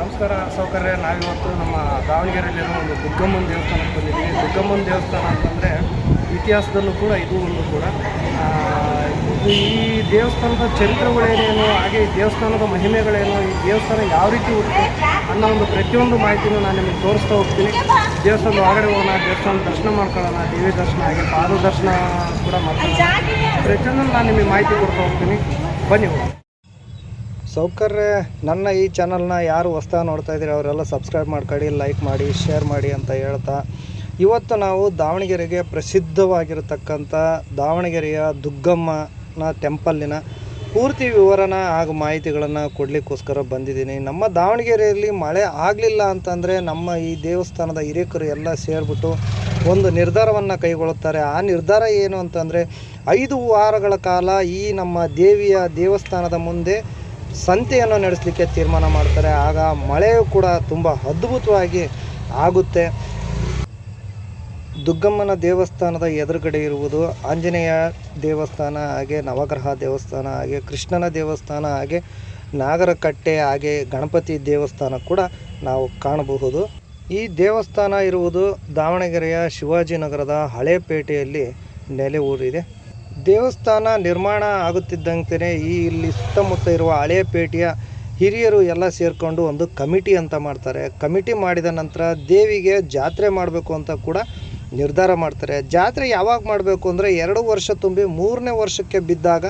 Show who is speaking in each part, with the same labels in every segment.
Speaker 1: ನಮಸ್ಕಾರ, ಸೌಕರ್ಯ. ನಾವಿವತ್ತು ನಮ್ಮ ದಾವಣಗೆರೆಯಲ್ಲಿರೋ ಒಂದು ದುರ್ಗಮ್ಮನ ದೇವಸ್ಥಾನಕ್ಕೆ ಬಂದಿದ್ದೀವಿ. ದುರ್ಗಮ್ಮನ ದೇವಸ್ಥಾನ ಅಂತಂದರೆ ಇತಿಹಾಸದಲ್ಲೂ ಕೂಡ ಇದು ಒಂದು ಕೂಡ. ಈ ದೇವಸ್ಥಾನದ ಚರಿತ್ರೆಗಳೇನೇನು, ಹಾಗೆ ಈ ದೇವಸ್ಥಾನದ ಮಹಿಮೆಗಳೇನು, ಈ ದೇವಸ್ಥಾನ ಯಾವ ರೀತಿ ಉಂಟು ಅನ್ನೋ ಒಂದು ಪ್ರತಿಯೊಂದು ಮಾಹಿತಿನೂ ನಾನು ನಿಮಗೆ ತೋರಿಸ್ತಾ ಹೋಗ್ತೀನಿ. ದೇವಸ್ಥಾನದ ಒಳಗಡೆ ಹೋಗೋಣ, ದೇವಸ್ಥಾನದ ದರ್ಶನ ಮಾಡ್ಕೊಳ್ಳೋಣ, ದೇವಿ ದರ್ಶನ ಹಾಗೆ ಪಾದ ದರ್ಶನ ಕೂಡ ಮಾಡ್ಕೊಳ್ಳೋಣ. ಪ್ರತಿಯೊಂದನ್ನು ನಾನು ನಿಮಗೆ ಮಾಹಿತಿ ಕೊಡ್ತಾ ಹೋಗ್ತೀನಿ. ಬನ್ನಿ ಸೌಕರ್ಯ, ನನ್ನ ಈ ಚಾನಲ್ನ ಯಾರು ಹೊಸ್ತಾ ನೋಡ್ತಾ ಇದ್ದೀರಿ ಅವರೆಲ್ಲ ಸಬ್ಸ್ಕ್ರೈಬ್ ಮಾಡ್ಕೊಳ್ಳಿ ಲೈಕ್ ಮಾಡಿ, ಶೇರ್ ಮಾಡಿ ಅಂತ ಹೇಳ್ತಾ. ಇವತ್ತು ನಾವು ದಾವಣಗೆರೆಗೆ ಪ್ರಸಿದ್ಧವಾಗಿರತಕ್ಕಂಥ ದಾವಣಗೆರೆಯ ದುಗ್ಗಮ್ಮನ ಟೆಂಪಲ್ಲಿನ ಪೂರ್ತಿ ವಿವರನ ಹಾಗೂ ಮಾಹಿತಿಗಳನ್ನು ಕೊಡಲಿಕ್ಕೋಸ್ಕರ ಬಂದಿದ್ದೀನಿ. ನಮ್ಮ ದಾವಣಗೆರೆಯಲ್ಲಿ ಮಳೆ ಆಗಲಿಲ್ಲ ಅಂತಂದರೆ ನಮ್ಮ ಈ ದೇವಸ್ಥಾನದ ಹಿರಿಯಕರು ಎಲ್ಲ ಸೇರಿಬಿಟ್ಟು ಒಂದು ನಿರ್ಧಾರವನ್ನು ಕೈಗೊಳ್ಳುತ್ತಾರೆ. ಆ ನಿರ್ಧಾರ ಏನು ಅಂತಂದರೆ ಐದು ವಾರಗಳ ಕಾಲ ಈ ನಮ್ಮ ದೇವಿಯ ದೇವಸ್ಥಾನದ ಮುಂದೆ ಸಂತೆಯನ್ನು ನಡೆಸಲಿಕ್ಕೆ ತೀರ್ಮಾನ ಮಾಡ್ತಾರೆ. ಆಗ ಮಳೆಯು ಕೂಡ ತುಂಬ ಅದ್ಭುತವಾಗಿ ಆಗುತ್ತೆ. ದುಗ್ಗಮ್ಮನ ದೇವಸ್ಥಾನದ ಎದುರುಗಡೆ ಇರುವುದು ಆಂಜನೇಯ ದೇವಸ್ಥಾನ ಹಾಗೆ ನವಗ್ರಹ ದೇವಸ್ಥಾನ ಹಾಗೆ ಕೃಷ್ಣನ ದೇವಸ್ಥಾನ ಹಾಗೆ ನಾಗರಕಟ್ಟೆ ಹಾಗೆ ಗಣಪತಿ ದೇವಸ್ಥಾನ ಕೂಡ ನಾವು ಕಾಣಬಹುದು. ಈ ದೇವಸ್ಥಾನ ಇರುವುದು ದಾವಣಗೆರೆಯ ಶಿವಾಜಿನಗರದ ಹಳೇಪೇಟೆಯಲ್ಲಿ ನೆಲೆ ಊರಿದೆ. ದೇವಸ್ಥಾನ ನಿರ್ಮಾಣ ಆಗುತ್ತಿದ್ದಂತೆಯೇ ಈ ಇಲ್ಲಿ ಸುತ್ತಮುತ್ತ ಇರುವ ಹಳೇಪೇಟೆಯ ಹಿರಿಯರು ಎಲ್ಲ ಸೇರಿಕೊಂಡು ಒಂದು ಕಮಿಟಿ ಅಂತ ಮಾಡ್ತಾರೆ. ಕಮಿಟಿ ಮಾಡಿದ ನಂತರ ದೇವಿಗೆ ಜಾತ್ರೆ ಮಾಡಬೇಕು ಅಂತ ಕೂಡ ನಿರ್ಧಾರ ಮಾಡ್ತಾರೆ. ಜಾತ್ರೆ ಯಾವಾಗ ಮಾಡಬೇಕು ಅಂದರೆ ಎರಡು ವರ್ಷ ತುಂಬಿ ಮೂರನೇ ವರ್ಷಕ್ಕೆ ಬಿದ್ದಾಗ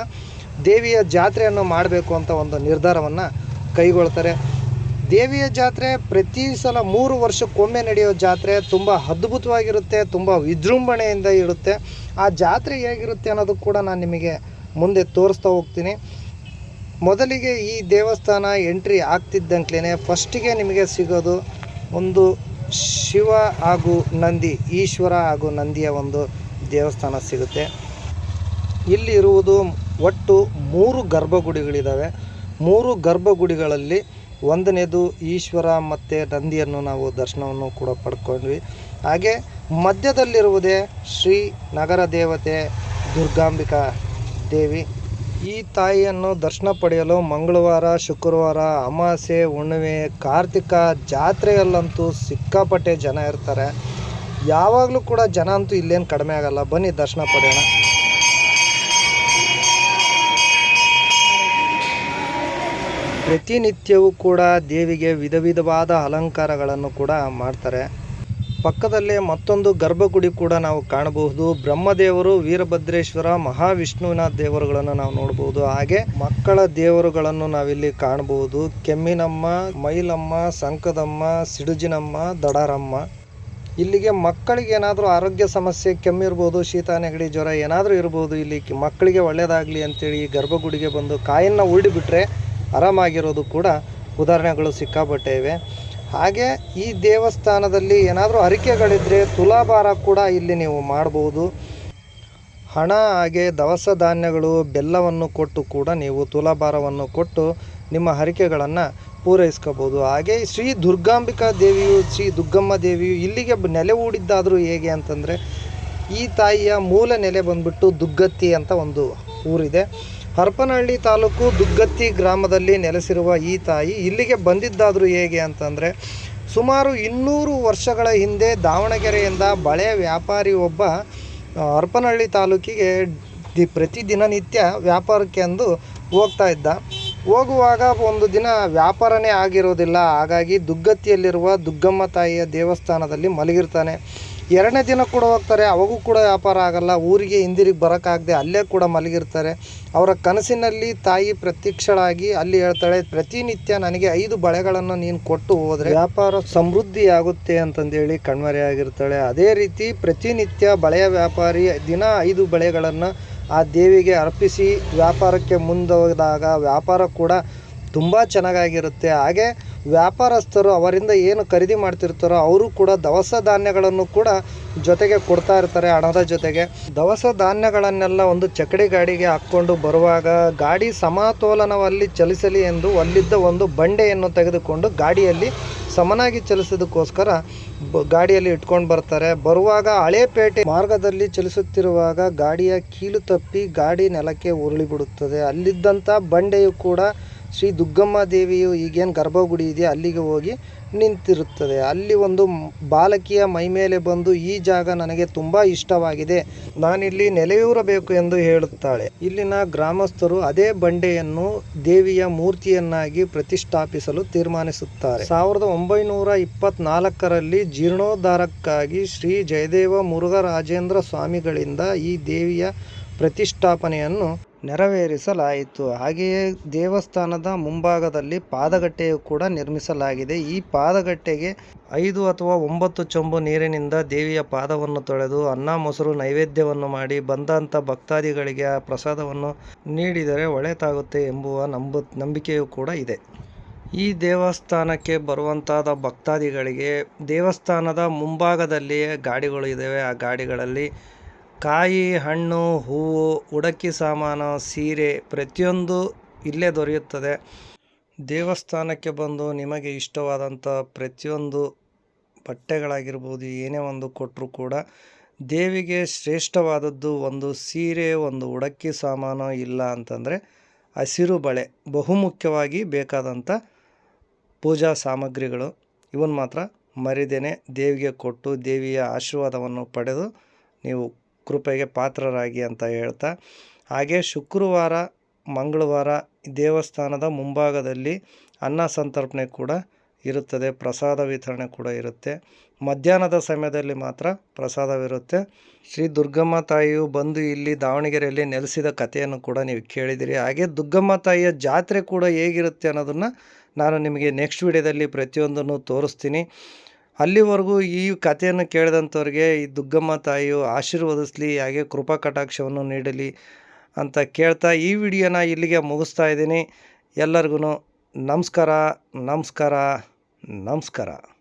Speaker 1: ದೇವಿಯ ಜಾತ್ರೆಯನ್ನು ಮಾಡಬೇಕು ಅಂತ ಒಂದು ನಿರ್ಧಾರವನ್ನು ಕೈಗೊಳ್ತಾರೆ. ದೇವಿಯ ಜಾತ್ರೆ ಪ್ರತಿ ಸಲ ಮೂರು ವರ್ಷಕ್ಕೊಮ್ಮೆ ನಡೆಯೋ ಜಾತ್ರೆ ತುಂಬ ಅದ್ಭುತವಾಗಿರುತ್ತೆ, ತುಂಬ ವಿಜೃಂಭಣೆಯಿಂದ ಇರುತ್ತೆ. ಆ ಜಾತ್ರೆ ಹೇಗಿರುತ್ತೆ ಅನ್ನೋದು ಕೂಡ ನಾನು ನಿಮಗೆ ಮುಂದೆ ತೋರಿಸ್ತಾ ಹೋಗ್ತೀನಿ. ಮೊದಲಿಗೆ ಈ ದೇವಸ್ಥಾನ ಎಂಟ್ರಿ ಆಗ್ತಿದ್ದಂಕ್ಲೇ ಫಸ್ಟಿಗೆ ನಿಮಗೆ ಸಿಗೋದು ಒಂದು ಶಿವ ಹಾಗೂ ನಂದಿ, ಈಶ್ವರ ಹಾಗೂ ನಂದಿಯ ಒಂದು ದೇವಸ್ಥಾನ ಸಿಗುತ್ತೆ. ಇಲ್ಲಿ ಇರುವುದು ಒಟ್ಟು ಮೂರು ಗರ್ಭಗುಡಿಗಳಿದ್ದಾವೆ ಮೂರು ಗರ್ಭಗುಡಿಗಳಲ್ಲಿ ಒಂದನೇದು ಈಶ್ವರ ಮತ್ತು ನಂದಿಯನ್ನು ನಾವು ದರ್ಶನವನ್ನು ಕೂಡ ಪಡ್ಕೊಂಡ್ವಿ. ಹಾಗೆ ಮಧ್ಯದಲ್ಲಿರುವುದೇ ಶ್ರೀ ನಗರ ದೇವತೆ ದುರ್ಗಾಂಬಿಕಾ ದೇವಿ. ಈ ತಾಯಿಯನ್ನು ದರ್ಶನ ಪಡೆಯಲು ಮಂಗಳವಾರ, ಶುಕ್ರವಾರ ಅಮಾವಾಸ್ಯೆ ಹುಣ್ಣಿಮೆ, ಕಾರ್ತಿಕ ಜಾತ್ರೆಯಲ್ಲಂತೂ ಸಿಕ್ಕಾಪಟ್ಟೆ ಜನ ಇರ್ತಾರೆ. ಯಾವಾಗಲೂ ಕೂಡ ಜನ ಅಂತೂ ಇಲ್ಲೇನು ಕಡಿಮೆ ಆಗಲ್ಲ. ಬನ್ನಿ ದರ್ಶನ ಪಡೆಯೋಣ. ಪ್ರತಿನಿತ್ಯವೂ ಕೂಡ ದೇವಿಗೆ ವಿಧ ವಿಧವಾದ ಅಲಂಕಾರಗಳನ್ನು ಕೂಡ ಮಾಡ್ತಾರೆ. ಪಕ್ಕದಲ್ಲೇ ಮತ್ತೊಂದು ಗರ್ಭಗುಡಿ ಕೂಡ ನಾವು ಕಾಣಬಹುದು. ಬ್ರಹ್ಮದೇವರು, ವೀರಭದ್ರೇಶ್ವರ, ಮಹಾವಿಷ್ಣುವಿನ ದೇವರುಗಳನ್ನು ನಾವು ನೋಡಬಹುದು. ಹಾಗೆ ಮಕ್ಕಳ ದೇವರುಗಳನ್ನು ನಾವಿಲ್ಲಿ ಕಾಣಬಹುದು. ಕೆಮ್ಮಿನಮ್ಮ, ಮೈಲಮ್ಮ, ಸಂಕದಮ್ಮ, ಸಿಡುಜಿನಮ್ಮ, ದಡಾರಮ್ಮ. ಇಲ್ಲಿಗೆ ಮಕ್ಕಳಿಗೆ ಏನಾದರೂ ಆರೋಗ್ಯ ಸಮಸ್ಯೆ ಕೆಮ್ಮಿರ್ಬೋದು ಶೀತ, ನೆಗಡಿ, ಜ್ವರ ಏನಾದರೂ ಇರ್ಬೋದು, ಇಲ್ಲಿ ಮಕ್ಕಳಿಗೆ ಒಳ್ಳೆಯದಾಗಲಿ ಅಂತೇಳಿ ಈ ಗರ್ಭಗುಡಿಗೆ ಬಂದು ಕಾಯನ್ನು ಉಳ್ಳಿಬಿಟ್ರೆ ಆರಾಮಾಗಿರೋದು ಕೂಡ ಉದಾಹರಣೆಗಳು ಸಿಕ್ಕಾಪಟ್ಟೆ ಇವೆ. ಹಾಗೆ ಈ ದೇವಸ್ಥಾನದಲ್ಲಿ ಏನಾದರೂ ಹರಿಕೆಗಳಿದ್ದರೆ ತುಲಾಭಾರ ಕೂಡ ಇಲ್ಲಿ ನೀವು ಮಾಡ್ಬೋದು. ಹಣ, ಹಾಗೆ ದವಸ ಧಾನ್ಯಗಳು, ಬೆಲ್ಲವನ್ನು ಕೊಟ್ಟು ಕೂಡ ನೀವು ತುಲಾಭಾರವನ್ನು ಕೊಟ್ಟು ನಿಮ್ಮ ಹರಿಕೆಗಳನ್ನು ಪೂರೈಸ್ಕೋಬೋದು. ಹಾಗೆ ಶ್ರೀ ದುರ್ಗಾಂಬಿಕಾ ದೇವಿಯು, ಶ್ರೀ ದುರ್ಗಮ್ಮ ದೇವಿಯು ಇಲ್ಲಿಗೆ ನೆಲೆ ಹೂಡಿದ್ದಾದರೂ ಹೇಗೆ ಅಂತಂದರೆ ಈ ತಾಯಿಯ ಮೂಲ ನೆಲೆ ಬಂದುಬಿಟ್ಟು ದುಗ್ಗತ್ತಿ ಅಂತ ಒಂದು ಊರಿದೆ. ಹರಪನಹಳ್ಳಿ ತಾಲೂಕು ದುಗ್ಗತ್ತಿ ಗ್ರಾಮದಲ್ಲಿ ನೆಲೆಸಿರುವ ಈ ತಾಯಿ ಇಲ್ಲಿಗೆ ಬಂದಿದ್ದಾದರೂ ಹೇಗೆ ಅಂತಂದರೆ, ಸುಮಾರು ಇನ್ನೂರು ವರ್ಷಗಳ ಹಿಂದೆ ದಾವಣಗೆರೆಯಿಂದ ಬಳೆ ವ್ಯಾಪಾರಿ ಒಬ್ಬ ಹರಪನಹಳ್ಳಿ ತಾಲೂಕಿಗೆ ದಿ ಪ್ರತಿ ದಿನನಿತ್ಯ ವ್ಯಾಪಾರಕ್ಕೆ ಅಂದು ಹೋಗ್ತಾ ಇದ್ದ. ಹೋಗುವಾಗ ಒಂದು ದಿನ ವ್ಯಾಪಾರನೇ ಆಗಿರೋದಿಲ್ಲ, ಹಾಗಾಗಿ ದುಗ್ಗತ್ತಿಯಲ್ಲಿರುವ ದುಗ್ಗಮ್ಮ ತಾಯಿಯ ದೇವಸ್ಥಾನದಲ್ಲಿ ಮಲಗಿರ್ತಾನೆ. ಎರಡನೇ ದಿನ ಕೂಡ ಹೋಗ್ತಾರೆ, ಅವಾಗೂ ಕೂಡ ವ್ಯಾಪಾರ ಆಗಲ್ಲ, ಊರಿಗೆ ಹಿಂದಿರುಗಿ ಬರೋಕ್ಕಾಗದೆ ಅಲ್ಲೇ ಕೂಡ ಮಲಗಿರ್ತಾರೆ. ಅವರ ಕನಸಿನಲ್ಲಿ ತಾಯಿ ಪ್ರತ್ಯಕ್ಷಳಾಗಿ ಅಲ್ಲಿ ಹೇಳ್ತಾಳೆ, ಪ್ರತಿನಿತ್ಯ ನನಗೆ ಐದು ಬಳೆಗಳನ್ನು ನೀನು ಕೊಟ್ಟು ಹೋದರೆ ವ್ಯಾಪಾರ ಸಮೃದ್ಧಿಯಾಗುತ್ತೆ ಅಂತಂದೇಳಿ ಕಣ್ಮರೆಯಾಗಿರ್ತಾಳೆ ಅದೇ ರೀತಿ ಪ್ರತಿನಿತ್ಯ ಬಳೆಯ ವ್ಯಾಪಾರಿ ದಿನ ಐದು ಬಳೆಗಳನ್ನು ಆ ದೇವಿಗೆ ಅರ್ಪಿಸಿ ವ್ಯಾಪಾರಕ್ಕೆ ಮುಂದೋದಾಗ ವ್ಯಾಪಾರ ಕೂಡ ತುಂಬ ಚೆನ್ನಾಗಾಗಿರುತ್ತೆ. ಹಾಗೆ ವ್ಯಾಪಾರಸ್ಥರು ಅವರಿಂದ ಏನು ಖರೀದಿ ಮಾಡ್ತಿರ್ತಾರೋ ಅವರು ಕೂಡ ದವಸ ಧಾನ್ಯಗಳನ್ನು ಕೂಡ ಜೊತೆಗೆ ಕೊಡ್ತಾ ಇರ್ತಾರೆ, ಹಣದ ಜೊತೆಗೆ. ದವಸ ಧಾನ್ಯಗಳನ್ನೆಲ್ಲ ಒಂದು ಚಕಡಿ ಗಾಡಿಗೆ ಹಾಕ್ಕೊಂಡು ಬರುವಾಗ ಗಾಡಿ ಸಮತೋಲನವಲ್ಲಿ ಚಲಿಸಲಿ ಎಂದು ಅಲ್ಲಿದ್ದ ಒಂದು ಬಂಡೆಯನ್ನು ತೆಗೆದುಕೊಂಡು ಗಾಡಿಯಲ್ಲಿ ಸಮನಾಗಿ ಚಲಿಸೋದಕ್ಕೋಸ್ಕರ ಗಾಡಿಯಲ್ಲಿ ಇಟ್ಕೊಂಡು ಬರ್ತಾರೆ. ಬರುವಾಗ ಹಳೇಪೇಟೆ ಮಾರ್ಗದಲ್ಲಿ ಚಲಿಸುತ್ತಿರುವಾಗ ಗಾಡಿಯ ಕೀಲು ತಪ್ಪಿ ಗಾಡಿ ನೆಲಕ್ಕೆ ಉರುಳಿಬಿಡುತ್ತದೆ ಅಲ್ಲಿದ್ದಂಥ ಬಂಡೆಯು ಕೂಡ ಶ್ರೀ ದುಗ್ಗಮ್ಮ ದೇವಿಯು ಈಗೇನು ಗರ್ಭಗುಡಿ ಇದೆ ಅಲ್ಲಿಗೆ ಹೋಗಿ ನಿಂತಿರುತ್ತದೆ. ಅಲ್ಲಿ ಒಂದು ಬಾಲಕಿಯ ಮೈಮೇಲೆ ಬಂದು, ಈ ಜಾಗ ನನಗೆ ತುಂಬ ಇಷ್ಟವಾಗಿದೆ. ನಾನಿಲ್ಲಿ ನೆಲೆಯೂರಬೇಕು ಎಂದು ಹೇಳುತ್ತಾಳೆ. ಇಲ್ಲಿನ ಗ್ರಾಮಸ್ಥರು ಅದೇ ಬಂಡೆಯನ್ನು ದೇವಿಯ ಮೂರ್ತಿಯನ್ನಾಗಿ ಪ್ರತಿಷ್ಠಾಪಿಸಲು ತೀರ್ಮಾನಿಸುತ್ತಾರೆ. ಸಾವಿರದ ಒಂಬೈನೂರ ಇಪ್ಪತ್ನಾಲ್ಕರಲ್ಲಿ ಜೀರ್ಣೋದ್ಧಾರಕ್ಕಾಗಿ ಶ್ರೀ ಜಯದೇವ ಮುರುಘರಾಜೇಂದ್ರ ಸ್ವಾಮಿಗಳಿಂದ ಈ ದೇವಿಯ ಪ್ರತಿಷ್ಠಾಪನೆಯನ್ನು ನೆರವೇರಿಸಲಾಯಿತು. ಹಾಗೆಯೇ ದೇವಸ್ಥಾನದ ಮುಂಭಾಗದಲ್ಲಿ ಪಾದಗಟ್ಟೆಯು ಕೂಡ ನಿರ್ಮಿಸಲಾಗಿದೆ. ಈ ಪಾದಗಟ್ಟೆಗೆ ಐದು ಅಥವಾ ಒಂಬತ್ತು ಚೊಂಬು ನೀರಿನಿಂದ ದೇವಿಯ ಪಾದವನ್ನು ತೊಳೆದು ಅನ್ನ, ಮೊಸರು, ನೈವೇದ್ಯವನ್ನು ಮಾಡಿ ಬಂದಂಥ ಭಕ್ತಾದಿಗಳಿಗೆ ಆ ಪ್ರಸಾದವನ್ನು ನೀಡಿದರೆ ಒಳೆತಾಗುತ್ತೆ ಎಂಬುವ ನಂಬ, ನಂಬಿಕೆಯೂ ಕೂಡ ಇದೆ. ಈ ದೇವಸ್ಥಾನಕ್ಕೆ ಬರುವಂತಾದ ಭಕ್ತಾದಿಗಳಿಗೆ ದೇವಸ್ಥಾನದ ಮುಂಭಾಗದಲ್ಲಿಯೇ ಗಾಡಿಗಳು ಇದ್ದಾವೆ ಆ ಗಾಡಿಗಳಲ್ಲಿ ಕಾಯಿ, ಹಣ್ಣು, ಹೂವು ಉಡಕ್ಕಿ ಸಾಮಾನು, ಸೀರೆ ಪ್ರತಿಯೊಂದು ಇಲ್ಲೇ ದೊರೆಯುತ್ತದೆ. ದೇವಸ್ಥಾನಕ್ಕೆ ಬಂದು ನಿಮಗೆ ಇಷ್ಟವಾದಂಥ ಪ್ರತಿಯೊಂದು ಬಟ್ಟೆಗಳಾಗಿರ್ಬೋದು, ಏನೇ ಒಂದು ಕೊಟ್ಟರೂ ಕೂಡ ದೇವಿಗೆ ಶ್ರೇಷ್ಠವಾದದ್ದು ಒಂದು ಸೀರೆ, ಒಂದು ಉಡಕ್ಕಿ ಸಾಮಾನು ಇಲ್ಲ ಅಂತಂದರೆ ಹಸಿರು ಬಳೆ, ಬಹುಮುಖ್ಯವಾಗಿ ಬೇಕಾದಂಥ ಪೂಜಾ ಸಾಮಗ್ರಿಗಳು. ಇವನ್ ಮಾತ್ರ ಮರಿದೇನೆ ದೇವಿಗೆ ಕೊಟ್ಟು ದೇವಿಯ ಆಶೀರ್ವಾದವನ್ನು ಪಡೆದು ನೀವು ಕೃಪೆಗೆ ಪಾತ್ರರಾಗಿ ಅಂತ ಹೇಳ್ತಾ, ಹಾಗೆ ಶುಕ್ರವಾರ, ಮಂಗಳವಾರ ದೇವಸ್ಥಾನದ ಮುಂಭಾಗದಲ್ಲಿ ಅನ್ನ ಸಂತರ್ಪಣೆ ಕೂಡ ಇರುತ್ತದೆ, ಪ್ರಸಾದ ವಿತರಣೆ ಕೂಡ ಇರುತ್ತೆ. ಮಧ್ಯಾಹ್ನದ ಸಮಯದಲ್ಲಿ ಮಾತ್ರ ಪ್ರಸಾದವಿರುತ್ತೆ. ಶ್ರೀ ದುರ್ಗಮ್ಮ ತಾಯಿಯು ಬಂದು ಇಲ್ಲಿ ದಾವಣಗೆರೆಯಲ್ಲಿ ನೆಲೆಸಿದ ಕಥೆಯನ್ನು ಕೂಡ ನೀವು ಕೇಳಿದಿರಿ ಹಾಗೆ ದುರ್ಗಮ್ಮ ತಾಯಿಯ ಜಾತ್ರೆ ಕೂಡ ಹೇಗಿರುತ್ತೆ ಅನ್ನೋದನ್ನು ನಾನು ನಿಮಗೆ ನೆಕ್ಸ್ಟ್ ವಿಡಿಯೋದಲ್ಲಿ ಪ್ರತಿಯೊಂದನ್ನು ತೋರಿಸ್ತೀನಿ. ಅಲ್ಲಿವರೆಗೂ ಈ ಕಥೆಯನ್ನು ಕೇಳಿದಂಥವ್ರಿಗೆ ಈ ದುಗ್ಗಮ್ಮ ತಾಯಿಯು ಆಶೀರ್ವದಿಸಲಿ, ಹಾಗೆ ಕೃಪಾ ಕಟಾಕ್ಷವನ್ನು ನೀಡಲಿ ಅಂತ ಕೇಳ್ತಾ ಈ ವಿಡಿಯೋನ ಇಲ್ಲಿಗೆ ಮುಗಿಸ್ತಾ ಇದ್ದೀನಿ. ಎಲ್ಲರಿಗೂ ನಮಸ್ಕಾರ ನಮಸ್ಕಾರ ನಮಸ್ಕಾರ.